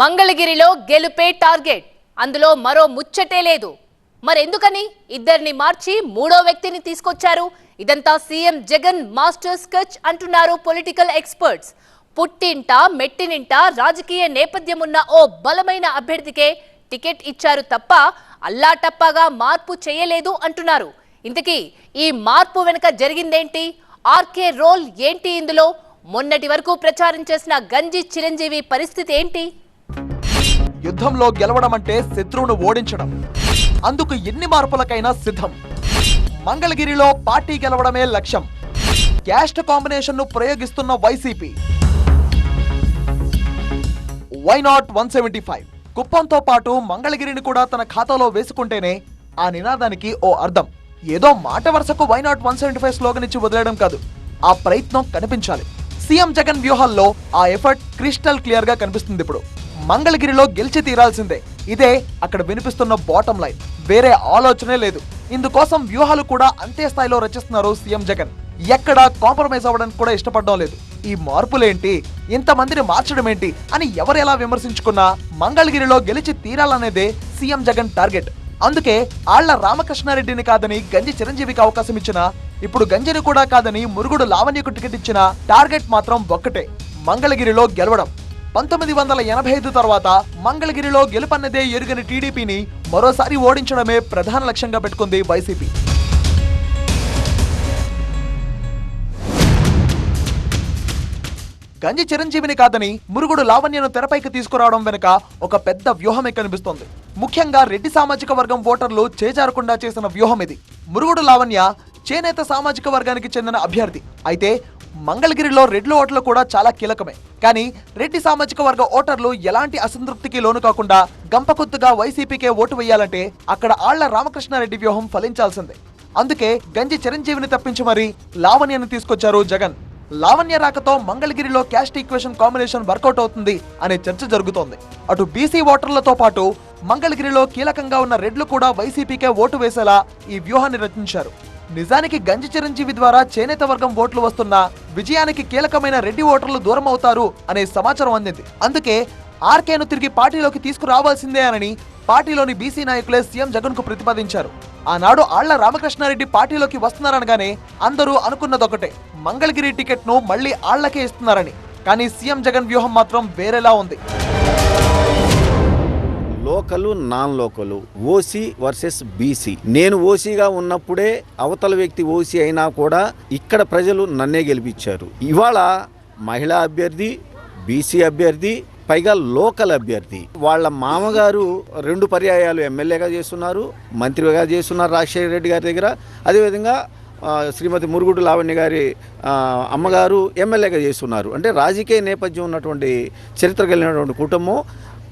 మంగళగిరిలో గెలుపే టార్గెట్. అందులో మరో ముచ్చటే లేదు. మరెందుకని? ఇద్దరిని మార్చి మూడో వ్యక్తిని తీసుకొచ్చారు. ఇదంతా సీఎం జగన్ మాస్టర్ స్కెచ్ అంటున్నారు పొలిటికల్ ఎక్స్పర్ట్స్. పుట్టింట మెట్టినింట రాజకీయ నేపథ్యం ఉన్న ఓ బలమైన అభ్యర్థికే టికెట్ ఇచ్చారు తప్ప అల్లాటప్పగా మార్పు చేయలేదు అంటున్నారు. ఇంతకీ ఈ మార్పు వెనుక జరిగిందేంటి? ఆర్కే రోల్ ఏంటి ఇందులో? మొన్నటి వరకు ప్రచారం చేసిన గంజి చిరంజీవి పరిస్థితి ఏంటి? యుద్ధంలో గెలవడం అంటే శత్రువును ఓడించడం. అందుకు ఎన్ని మార్పులకైనా సిద్ధం. మంగళగిరిలో పార్టీ గెలవడమే లక్ష్యం. క్యాస్ట్ కాంబినేషన్ను ప్రయోగిస్తున్న YCP. Why not one seventy five కుప్పంతో పాటు మంగళగిరిని కూడా తన ఖాతాలో వేసుకుంటేనే ఆ నినాదానికి ఓ అర్థం. ఏదో మాట వరుసకు why not one seventy five slogan ఇచ్చి వదిలేయడం కాదు. ఆ ప్రయత్నం కనిపించాలి. సీఎం జగన్ వ్యూహాల్లో ఆ ఎఫర్ట్ క్రిస్టల్ క్లియర్గా కనిపిస్తుంది ఇప్పుడు. మంగళగిరిలో గెలిచి తీరాల్సిందే. ఇదే అక్కడ వినిపిస్తున్న బాటం లైన్ వేరే ఆలోచనే లేదు. ఇందుకోసం వ్యూహాలు కూడా అంతే స్థాయిలో రచిస్తున్నారు సీఎం జగన్. ఎక్కడా కాంప్రమైజ్ అవ్వడానికి కూడా ఇష్టపడడం లేదు. ఈ మార్పులేంటి? ఇంతమందిని మార్చడం ఏంటి? అని ఎవరు ఎలా విమర్శించుకున్నా మంగళగిరిలో గెలిచి తీరాలనేదే సీఎం జగన్ టార్గెట్. అందుకే ఆళ్ళ రామకృష్ణారెడ్డిని కాదని గంజి చిరంజీవికి అవకాశం ఇచ్చిన ఇప్పుడు గంజిని కూడా కాదని మురుగుడు లావణ్యకు టికెట్ ఇచ్చిన టార్గెట్ మాత్రం ఒక్కటే. మంగళగిరిలో గెలవడం. పంతొమ్మిది వందల ఎనభై ఐదు తర్వాత మంగళగిరిలో గెలుపన్నదే ఎరుగని టీడీపీని మరోసారి ఓడించడమే ప్రధాన లక్ష్యంగా పెట్టుకుంది వైసీపీ. గంజి చిరంజీవిని కాదని మురుగుడు లావణ్యను తెరపైకి తీసుకురావడం వెనుక ఒక పెద్ద వ్యూహమే కనిపిస్తోంది. ముఖ్యంగా రెడ్డి సామాజిక వర్గం ఓటర్లు చేజారకుండా చేసిన వ్యూహం ఇది. మురుగుడు లావణ్య చేనేత సామాజిక వర్గానికి చెందిన అభ్యర్థి. అయితే మంగళగిరిలో రెడ్ల ఓట్లు కూడా చాలా కీలకమే. కానీ రెడ్డి సామాజిక వర్గ ఓటర్లు ఎలాంటి అసంతృప్తికి లోను కాకుండా గంపకొత్తుగా వైసీపీకే ఓటు వేయాలంటే అక్కడ ఆళ్ళ రామకృష్ణారెడ్డి వ్యూహం ఫలించాల్సిందే. అందుకే గంజి చిరంజీవిని తప్పించి మరీ లావణ్యను తీసుకొచ్చారు జగన్. లావణ్య రాకతో మంగళగిరిలో క్యాస్ట్ ఈక్వేషన్ కాంబినేషన్ వర్కౌట్ అవుతుంది అనే చర్చ జరుగుతోంది. అటు బీసీ ఓటర్లతో పాటు మంగళగిరిలో కీలకంగా ఉన్న రెడ్లు కూడా వైసీపీకే ఓటు వేసేలా ఈ వ్యూహాన్ని రచించారు. నిజానికి గంజి చిరంజీవి ద్వారా చేనేత వర్గం ఓట్లు వస్తున్నా విజయానికి కీలకమైన రెడ్డి ఓటర్లు దూరం అవుతారు అనే సమాచారం అందింది. అందుకే ఆర్కేను తిరిగి పార్టీలోకి తీసుకురావాల్సిందే అని పార్టీలోని బీసీ నాయకులే సీఎం జగన్కు ప్రతిపాదించారు. ఆనాడు ఆళ్ళ రామకృష్ణారెడ్డి పార్టీలోకి వస్తున్నారనగానే అందరూ అనుకున్నదొకటే మంగళగిరి టికెట్ను మళ్ళీ ఆళ్ళకే ఇస్తున్నారని. కానీ సీఎం జగన్ వ్యూహం మాత్రం వేరేలా ఉంది. Local non local OC versus BC. నేను ఓసీగా ఉన్నప్పుడే అవతల వ్యక్తి ఓసీ అయినా కూడా ఇక్కడ ప్రజలు నన్నే గెలిపించారు. ఇవాళ మహిళా అభ్యర్థి బీసీ అభ్యర్థి పైగా లోకల్ అభ్యర్థి. వాళ్ళ మామగారు రెండు పర్యాయాలు ఎమ్మెల్యేగా చేస్తున్నారు మంత్రిగా చేస్తున్నారు రాజశేఖర రెడ్డి గారి దగ్గర. అదేవిధంగా శ్రీమతి మురుగుడు లావణ్య గారి అమ్మగారు ఎమ్మెల్యేగా చేస్తున్నారు. అంటే రాజకీయ నేపథ్యం ఉన్నటువంటి చరిత్ర కలిగినటువంటి కుటుంబం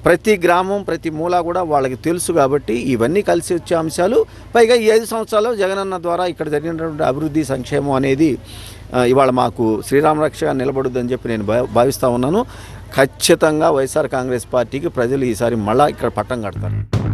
ప్రతి గ్రామం ప్రతి మూల కూడా వాళ్ళకి తెలుసు కాబట్టి ఇవన్నీ కలిసి వచ్చే అంశాలు. పైగా ఈ ఐదు సంవత్సరాలు జగనన్న ద్వారా ఇక్కడ జరిగినటువంటి అభివృద్ధి సంక్షేమం అనేది ఇవాళ మాకు శ్రీరామరక్షగా నిలబడుద్దని చెప్పి నేను భా- భావిస్తా ఉన్నాను. ఖచ్చితంగా వైఎస్ఆర్ కాంగ్రెస్ పార్టీకి ప్రజలు ఈసారి మళ్ళా ఇక్కడ పట్టం కడతారు.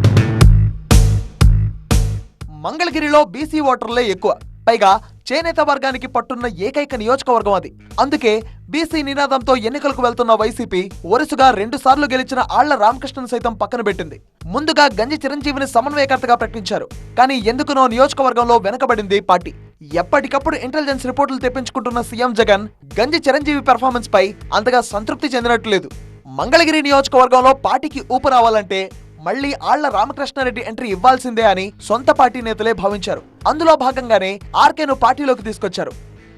మంగళగిరిలో బీసీ ఓటర్లే ఎక్కువ. పైగా చేనేత వర్గానికి పట్టున్న ఏకైక నియోజకవర్గం అది. అందుకే బీసీ నినాదంతో ఎన్నికలకు వెళ్తున్న వైసీపీ వరుసగా రెండు సార్లు గెలిచిన ఆళ్ళ రామకృష్ణను సైతం పక్కన పెట్టింది. ముందుగా గంజి చిరంజీవిని సమన్వయకర్తగా ప్రకటించారు. కానీ ఎందుకునో నియోజకవర్గంలో వెనకబడింది పార్టీ. ఎప్పటికప్పుడు ఇంటెలిజెన్స్ రిపోర్టులు తెప్పించుకుంటున్న సీఎం జగన్ గంజి చిరంజీవి పెర్ఫార్మెన్స్ పై అంతగా సంతృప్తి చెందినట్లు లేదు. మంగళగిరి నియోజకవర్గంలో పార్టీకి ఊపు రావాలంటే మళ్ళీ ఆళ్ళ రామకృష్ణారెడ్డి ఎంట్రీ ఇవ్వాల్సిందే అని సొంత పార్టీ నేతలే భావించారు. అందులో భాగంగానే ఆర్కేను పార్టీలోకి తీసుకొచ్చారు.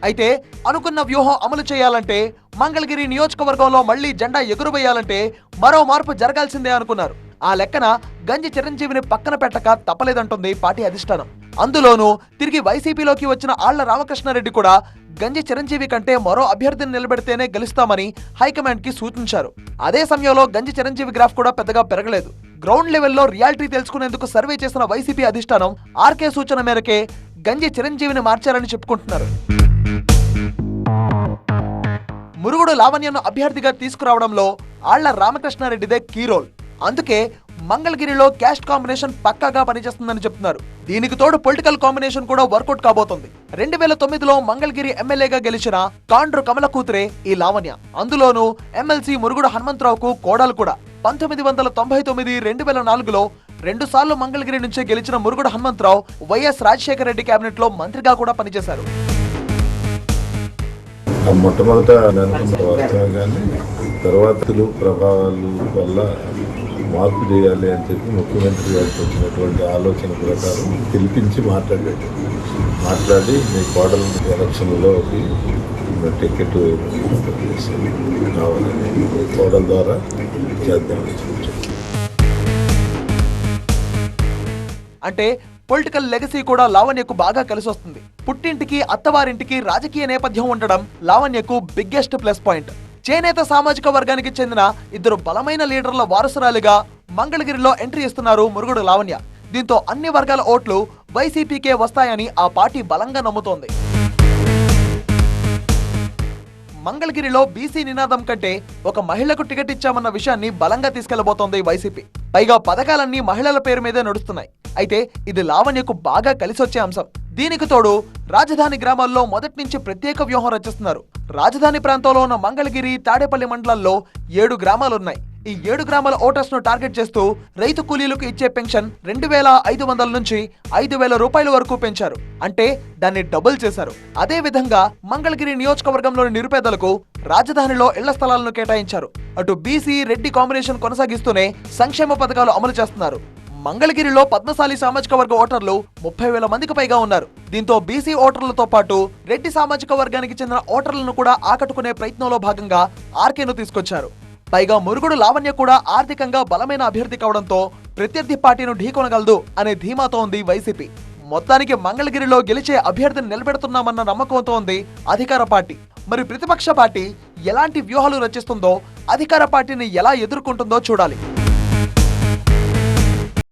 అయితే అనుకున్న వ్యూహం అమలు చేయాలంటే మంగళగిరి నియోజకవర్గంలో మళ్ళీ జెండా ఎగురవేయాలంటే మరో మార్పు జరగాల్సిందే అనుకున్నారు. ఆ లెక్కన గంజి చిరంజీవిని పక్కన పెట్టక తప్పలేదంటుంది పార్టీ అధిష్టానం. అందులోనూ తిరిగి వైసీపీలోకి వచ్చిన ఆళ్ళ రామకృష్ణారెడ్డి కూడా గంజి చిరంజీవి కంటే మరో అభ్యర్థిని నిలబెడితేనే గెలుస్తామని హైకమాండ్కి సూచించారు. అదే సమయంలో గంజి చిరంజీవి గ్రాఫ్ కూడా పెద్దగా పెరగలేదు. గ్రౌండ్ లెవెల్లో రియాలిటీ తెలుసుకునేందుకు సర్వే చేసిన వైసీపీ అధిష్టానం ఆర్కే సూచన మేరకే గంజి చిరంజీవిని మార్చారని చెప్పుకుంటున్నారు. మురుగుడు లావణ్యను అభ్యర్థిగా తీసుకురావడంలో ఆళ్ళ రామకృష్ణారెడ్డిదే కీ రోల్. అందుకే మంగళగిరిలో క్యాస్ట్ కాంబినేషన్ పక్కాగా పనిచేస్తుందని చెప్తున్నారు. దీనికి తోడు పొలిటికల్ కాంబినేషన్ కూడా వర్కౌట్ కాబోతోంది. రెండు వేల తొమ్మిదిలో మంగళగిరి ఎమ్మెల్యేగా గెలిచిన కాండ్రు కమల కూతురే ఈ లావణ్య. అందులోనూ ఎమ్మెల్సీ మురుగుడు హనుమంతరావుకు కోడలు కూడా. పంతొమ్మిది వందల తొంభై తొమ్మిది రెండు వేల నాలుగులో రెండు సార్లు మంగళగిరి నుంచే గెలిచిన మురుగుడు హనుమంతరావు వైఎస్ రాజశేఖర రెడ్డి కేబినెట్లో మంత్రిగా కూడా పనిచేశారు. మొట్టమొదట తర్వాత ప్రభావాలు వల్ల మార్పు చేయాలి అని చెప్పి ముఖ్యమంత్రి గారికి వచ్చినటువంటి ఆలోచన ప్రకారం పిలిపించి మాట్లాడాడు. మాట్లాడి మీ కోడల ఎలక్షన్లోకి టికెట్ కావాలని కోడల ద్వారా చేద్దామని అంటే పొలిటికల్ లెగసీ కూడా లావణ్యకు బాగా కలిసి వస్తుంది. పుట్టింటికి అత్తవారింటికి రాజకీయ నేపథ్యం ఉండడం లావణ్యకు బిగ్గెస్ట్ ప్లస్ పాయింట్. చేనేత సామాజిక వర్గానికి చెందిన ఇద్దరు బలమైన లీడర్ల వారసురాలిగా మంగళగిరిలో ఎంట్రీ ఇస్తున్నారు మురుగుడు లావణ్య. దీంతో అన్ని వర్గాల ఓట్లు వైసీపీకే వస్తాయని ఆ పార్టీ బలంగా నమ్ముతోంది. మంగళగిరిలో బీసీ నినాదం కంటే ఒక మహిళకు టికెట్ ఇచ్చామన్న విషయాన్ని బలంగా తీసుకెళ్ళబోతోంది వైసీపీ. పైగా పథకాలన్నీ మహిళల పేరు మీదే నడుస్తున్నాయి. అయితే ఇది లావణ్యకు బాగా కలిసొచ్చే అంశం. దీనికి తోడు రాజధాని గ్రామాల్లో మొదటి నుంచి ప్రత్యేక వ్యూహం రచిస్తున్నారు. రాజధాని ప్రాంతంలో ఉన్న మంగళగిరి తాడేపల్లి మండలాల్లో ఏడు గ్రామాలున్నాయి. ఈ ఏడు గ్రామాల ఓటర్స్ను టార్గెట్ చేస్తూ రైతు కూలీలకు ఇచ్చే పెన్షన్ రెండు వేల ఐదు వందల నుంచి ఐదు వేల రూపాయల వరకు పెంచారు. అంటే దాన్ని డబుల్ చేశారు. అదే విధంగా మంగళగిరి నియోజకవర్గంలోని నిరుపేదలకు రాజధానిలో ఇళ్ళ స్థలాలను కేటాయించారు. అటు బీసీ రెడ్డి కాంబినేషన్ కొనసాగిస్తూనే సంక్షేమ పథకాలు అమలు చేస్తున్నారు. మంగళగిరిలో పద్మశాలి సామాజిక వర్గ ఓటర్లు ముప్పై వేల మందికి పైగా ఉన్నారు. దీంతో బీసీ ఓటర్లతో పాటు రెడ్డి సామాజిక వర్గానికి చెందిన ఓటర్లను కూడా ఆకట్టుకునే ప్రయత్నంలో భాగంగా ఆర్కేను తీసుకొచ్చారు. పైగా మురుగుడు లావణ్య కూడా ఆర్థికంగా బలమైన అభ్యర్థి కావడంతో ప్రత్యర్థి పార్టీను ఢీకొనగలదు అనే ధీమాతో ఉంది వైసీపీ. మొత్తానికి మంగళగిరిలో గెలిచే అభ్యర్థిని నిలబెడుతున్నామన్న నమ్మకంతో ఉంది అధికార పార్టీ. మరి ప్రతిపక్ష పార్టీ ఎలాంటి వ్యూహాలు రచిస్తుందో అధికార పార్టీని ఎలా ఎదుర్కొంటుందో చూడాలి.